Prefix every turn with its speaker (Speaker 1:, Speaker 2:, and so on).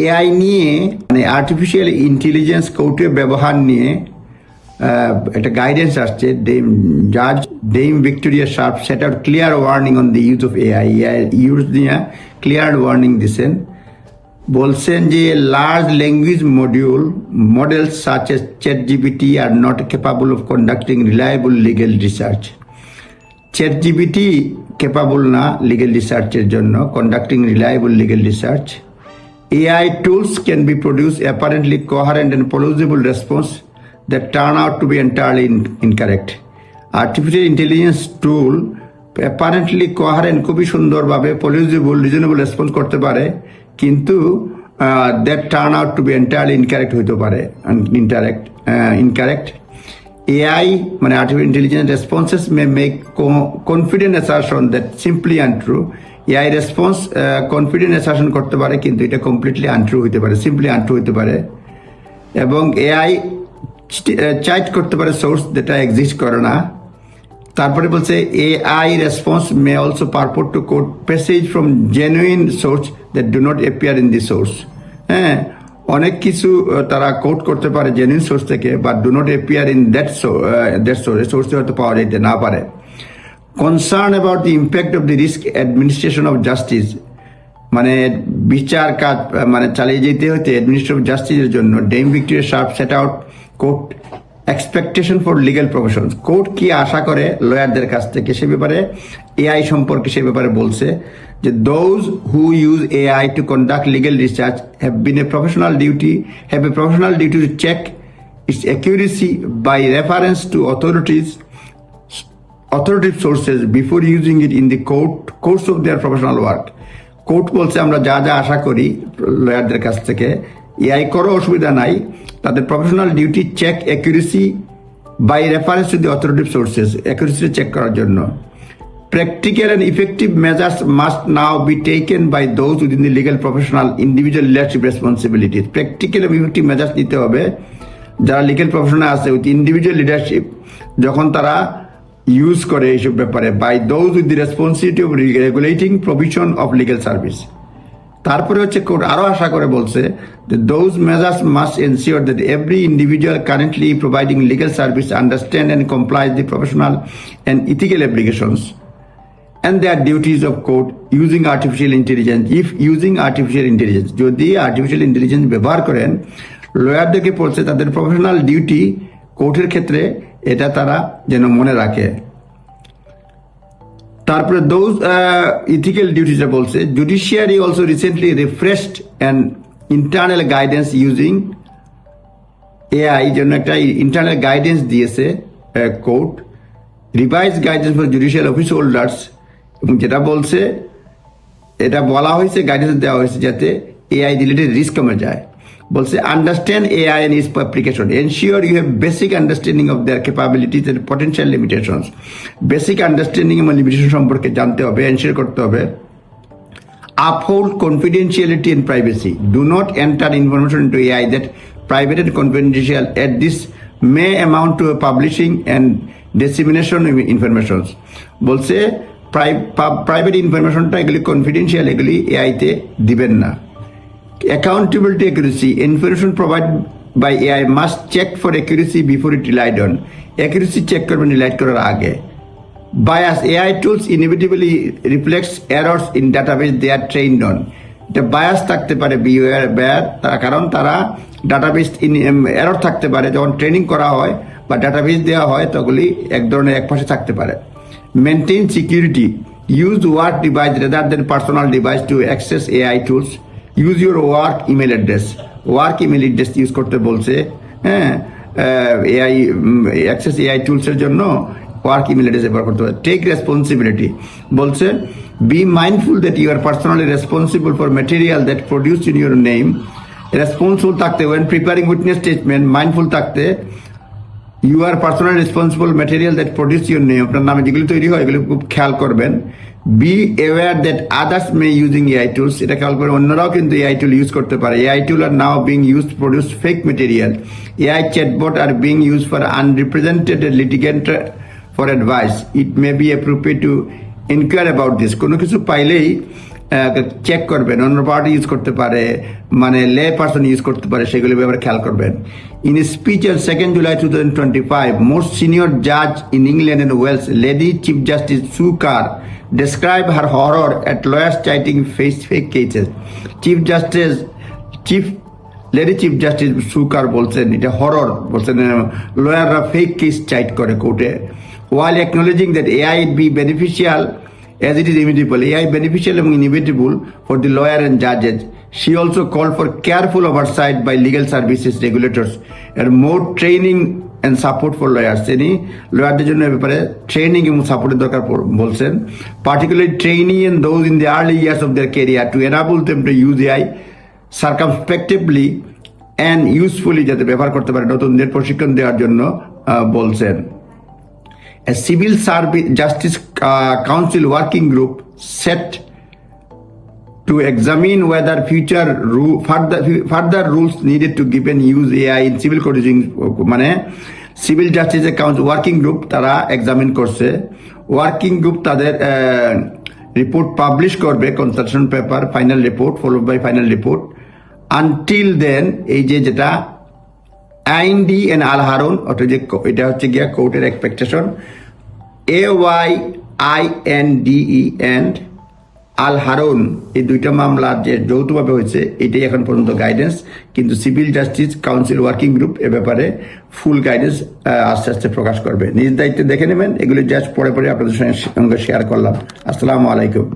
Speaker 1: AI নিয়ে মানে artificial intelligence কৌটে ব্যবহার নিয়ে একটা গাইডেন্স আসছে। জাজ Dame Victoria Sharp set out clear warning on the use of AI AI use নিয়ে ক্লিয়ার ওয়ার্নিং দিছেন। বলছেন যে large language module models such as ChatGPT are not capable of conducting reliable legal research ChatGPT capable না legal রিসার্চের জন্য conducting reliable legal research AI tools can be produce apparently coherent and plausible response that turn out to be entirely in- incorrect. Artificial intelligence tool apparently coherent খুবই সুন্দরভাবে plausible reasonable response করতে পারে কিন্তু that turn out to be entirely incorrect হইতে পারে interact incorrect AI মানে artificial intelligence responses may make co- confident assertion that simply untrue AI response confident assertion করতে পারে, কিন্তু এটা কমপ্লিটলি আনট্রু হইতে পারে সিম্পলি আনট্রু হইতে পারে। এবং এআই চাইট করতে পারে সোর্স যেটা এক্সিস্ট করে না। তারপরে বলছে AI response may also purport to quote passage from genuine source that do not appear in the source হ্যাঁ অনেক কিছু তারা কোড করতে পারে জেনুইন সোর্স থেকে but do not appear in that that source সোর্সে হয়তো পাওয়া যেতে না পারে। Concern about the impact of the risk administration of justice মানে বিচার কাজ মানে চালিয়ে যেতে হতে অ্যাডমিনিস্ট্রেটিভ জাস্টিসের জন্য Dame Victoria Sharp set out court expectation for legal profession court কি আশা করে? লয়ারদের কাছ থেকে সে ব্যাপারে এআই সম্পর্কে সে ব্যাপারে বলছে যে those who use AI to conduct legal research have been a professional duty have a professional duty to check its accuracy by reference to authorities authoritative sources before using it in the court course of their professional work court বলছে আমরা যা যা আশা করি লয়ারদের কাছ থেকে AI করো অসুবিধা নাই তাদের professional duty check accuracy by reference to the authoritative sources accuracy check করার জন্য practical and effective measures must now be taken by those within the legal professional individual leadership responsibilities practical এবং effective measures নিতে হবে যারা legal প্রফেশনে আছে with individual leadership যখন তারা ইউজ করে এইসব ব্যাপারে by those with the responsibility of regulating provision of legal service তারপরে হচ্ছে কোর্ট আরও আশা করে বলছে যে those measures must ensure that every individual currently providing legal service understand and complies the professional and ethical applications and their duties of court using artificial intelligence if using artificial intelligence যদি artificial intelligence ব্যবহার করেন লয়ারদেরকে বলছে তাদের professional duty কোর্টের ক্ষেত্রে এটা তারা যেন মনে রাখে। তারপরে দোজ ইথিক্যাল ডিউটিটা বলছে judiciary also recently refreshed and internal guidance using AI জন্য একটা ইন্টারনাল গাইডেন্স দিয়েছে court revise guidance for judicial office holders এবং যেটা বলছে, এটা বলা হয়েছে গাইডেন্স দেওয়া হয়েছে যাতে এআই রিলেটেড রিস্ক কমে যায়। বলছে understand AI and its application ensure you have basic understanding of their capabilities and potential limitations basic understanding এবং লিমিটেশন সম্পর্কে জানতে হবে এনশিওর করতে হবে uphold confidentiality and privacy. Do not enter information into AI that private and confidential at this may amount to publishing and dissemination of. বলছে private ইনফরমেশনটা এগুলি confidential এগুলি এআইতে দিবেন না accountability accuracy information provided by AI must check for accuracy before it relied on accuracy check করবেন রিলাইট করার আগে bias AI tools inevitably reflects errors in database they are trained on এটা বায়াস থাকতে পারে বিওয়ার ব্যার কারণ তারা ডাটাবেস ইন এরর থাকতে পারে যখন ট্রেনিং করা হয় বা ডাটাবেস দেওয়া হয় তগুলি এক ধরনের এক পাশে থাকতে পারে maintain security use work device rather than personal device to access AI tools use your work email address work email address use করতে বলছে হ্যাঁ এআই অ্যাক্সেস এআই টুলসের জন্য ওয়ার্ক ইমেল অ্যাড্রেস ব্যবহার করতে হবে। টেক রেসপন্সিবিলিটি বলছে be mindful that you are personally responsible for material that produce in your name responsible থাকতে when preparing witness statement mindful থাকতে you are personal responsible material that produce your name আপনার নামে যেগুলি তৈরি হয়, এগুলো খুব খেয়াল করবেন। Be aware that others may using AI tools এটা খেয়াল করে অন্যরাও কিন্তু এআই টুল ইউজ করতে পারে। AI tool are now being use produce fake material AI chatbot are being use for unrepresented litigant for advice it may be appropriate to inquire about this কোনো কিছু পাইলেই চেক করবেন, অন্য পার্টি ইউজ করতে পারে মানে লে পার্সন ইউজ করতে পারে, সেগুলো ব্যাপারে খেয়াল করবেন in speech on second July two thousand twenty five most senior জাজ in England and Wales Lady Chief Justice Sue Carr describe her horror at lawyers citing face fake cases. Chief Justice, Chief Lady Chief Justice Sue Carr বলছেন, এটা horror বলছেন লয়াররা fake case cite করে কোর্টে while acknowledging that AI be beneficial as it is inevitable. AI beneficial and inevitable for the lawyer and judges. She also called for careful oversight by legal services regulators and more training and support for lawyers. তিনি লয়ারদের জন্য ব্যাপারে training এবং সাপোর্টের দরকার বলছেন particularly training and those in the early years of their career to enable them to use AI circumspectively and usefully যাতে ব্যবহার করতে পারে নতুনদের প্রশিক্ষণ দেওয়ার জন্য বলছেন a civil service justice uh, council working group set to examine whether future ru- further, further rules needed to given use AI in civil proceedings মানে civil justice council working group তারা এক্সামিন করছে working group তাদের report publish করবে consultation paper final report followed by final report until then এই যে যেটা আইন D and Al Harun, অর্থাৎ যে এটা হচ্ছে গিয়া কোর্টের expectation A Y I N D E and Al Haroun, এই দুইটা মামলা যে যৌথভাবে হয়েছে, এটাই এখন পর্যন্ত গাইডেন্স কিন্তু civil justice council working group এ ব্যাপারে ফুল গাইডেন্স আস্তে আস্তে প্রকাশ করবে। নিজ দায়িত্বে দেখে নেবেন, এগুলি জাস্ট পরে পরে আপনাদের সঙ্গে শেয়ার করলাম। আসসালামু আলাইকুম।